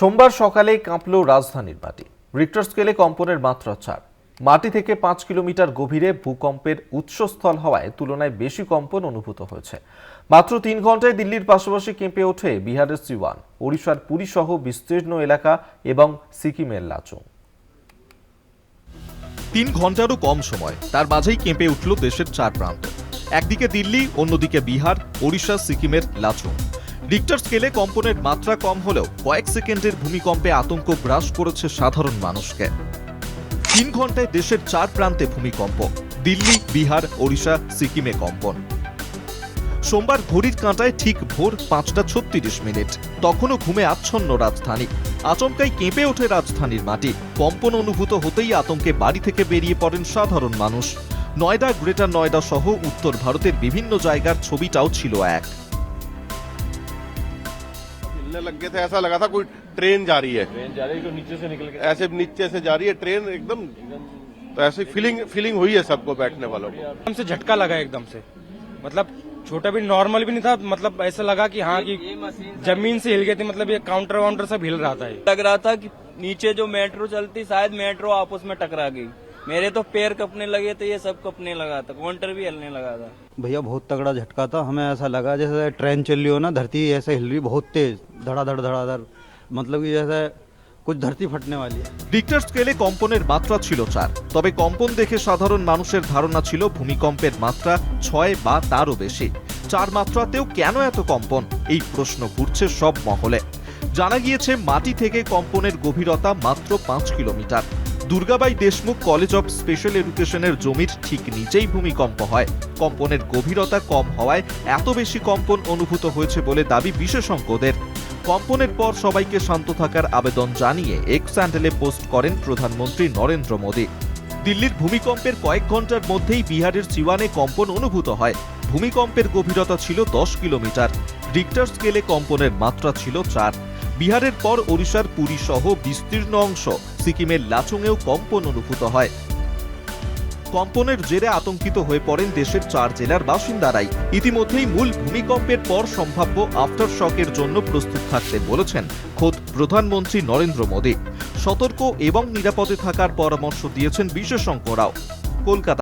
সোমবার সকালে কাঁপল রাজধানীর মাটি। রিক্টার স্কেলে কম্পনের মাত্রা চার। মাটি থেকে পাঁচ কিলোমিটার গভীরে ভূকম্পের উৎসস্থল হওয়ায় তুলনায় বেশি কম্পন অনুভূত হয়েছে। মাত্র তিন ঘন্টায় দিল্লির পাশাপাশি কেঁপে ওঠে বিহারের সিওয়ান, ওড়িশার পুরী সহ বিস্তীর্ণ এলাকা এবং সিকিমের লাচুং। তিন ঘন্টারও কম সময়, তার মাঝেই কেঁপে উঠল দেশের চার প্রান্ত। একদিকে দিল্লি, অন্যদিকে বিহার, ওড়িশা, সিকিমের লাচুং। রিক্টার স্কেলে কম্পনের মাত্রা কম হলেও কয়েক সেকেন্ডের ভূমিকম্পে আতঙ্ক গ্রাস করেছে সাধারণ মানুষকে। তিন ঘন্টায় দেশের চার প্রান্তে ভূমিকম্প, দিল্লি, বিহার, ওড়িশা, সিকিমে কম্পন। সোমবার ঘড়ির কাঁটায় ঠিক ভোর পাঁচটা ছত্রিশ মিনিট। তখনও ঘুমে আচ্ছন্ন রাজধানী। আচমকাই কেঁপে ওঠে রাজধানীর মাটি। কম্পন অনুভূত হতেই আতঙ্কে বাড়ি থেকে বেরিয়ে পড়েন সাধারণ মানুষ। নয়ডা, গ্রেটার নয়ডা সহ উত্তর ভারতের বিভিন্ন জায়গার ছবিটাও ছিল এক। हिलने लग गए थे ऐसा लगा था कोई ट्रेन जा रही है। ट्रेन जा रही है, तो नीचे से निकल के। ऐसे नीचे से जा रही है ट्रेन एकदम। तो ऐसी फीलिंग फीलिंग हुई है सबको बैठने वालों को। एकदम से झटका लगा एकदम से। मतलब छोटा भी नॉर्मल भी नहीं था मतलब ऐसा लगा कि हाँ कि ज़मीन से हिल गई थी मतलब ये काउंटर वाउंटर सब हिल रहा था लग रहा था कि नीचे जो मेट्रो चलती शायद मेट्रो आपस में टकरा गई। मेरे तो पैर कपने लगे थे ये सब कपने लगा था काउंटर भी हिलने लगा था भैया बहुत तगड़ा झटका था हमें ऐसा लगा जैसे ट्रेन चल रही हो ना धरती ऐसे हिल रही बहुत तेज धड़ाधड़ धड़ाधड़ मतलब कि जैसे कुछ धरती फटने वाली है রিক্টার স্কেলে কম্পনের মাত্রা ছিল চার তবে কম্পন দেখে সাধারণ মানুষের ধারণা ছিল ভূমিকম্পের মাত্রা ছয় বা তারও বেশি চার মাত্রাতেও কেন এত কম্পন এই প্রশ্ন ঘুরছে সব মহলে জানা গিয়েছে মাটি থেকে কম্পনের গভীরতা মাত্র পাঁচ kilometre Durgabai Deshmukh college of special এডুকেশনের জমির ঠিক নিচেই ভূমিকম্প হয়। কম্পনের গভীরতা কম হওয়ায় এত বেশি কম্পন অনুভূত হয়েছে বলে দাবি বিশেষজ্ঞদের। কম্পনের পর সবাইকে শান্ত থাকার আবেদন জানিয়ে এক্স স্যান্ডেলে পোস্ট করেন প্রধানমন্ত্রী নরেন্দ্র মোদী। দিল্লির ভূমিকম্পের কয়েক ঘণ্টার মধ্যেই বিহারের সিওয়ানে কম্পন অনুভূত হয়। ভূমিকম্পের গভীরতা ছিল দশ কিলোমিটার। রিক্টার স্কেলে কম্পনের মাত্রা ছিল চার। বিহারের পর ওড়িশার পুরী সহ বিস্তীর্ণ অংশ সিকিমের লাচুংয়েও কম্পন অনুভূত হয়। কম্পনের জেরে আতঙ্কিত হয়ে পড়েন দেশের চার জেলার বাসিন্দারাই। ইতিমধ্যেই মূল ভূমিকম্পের পর সম্ভাব্য আফটার শকের জন্য প্রস্তুত থাকতে বলেছেন খোদ প্রধানমন্ত্রী নরেন্দ্র মোদী। সতর্ক এবং নিরাপদে থাকার পরামর্শ দিয়েছেন বিশেষজ্ঞরাও। কলকাতা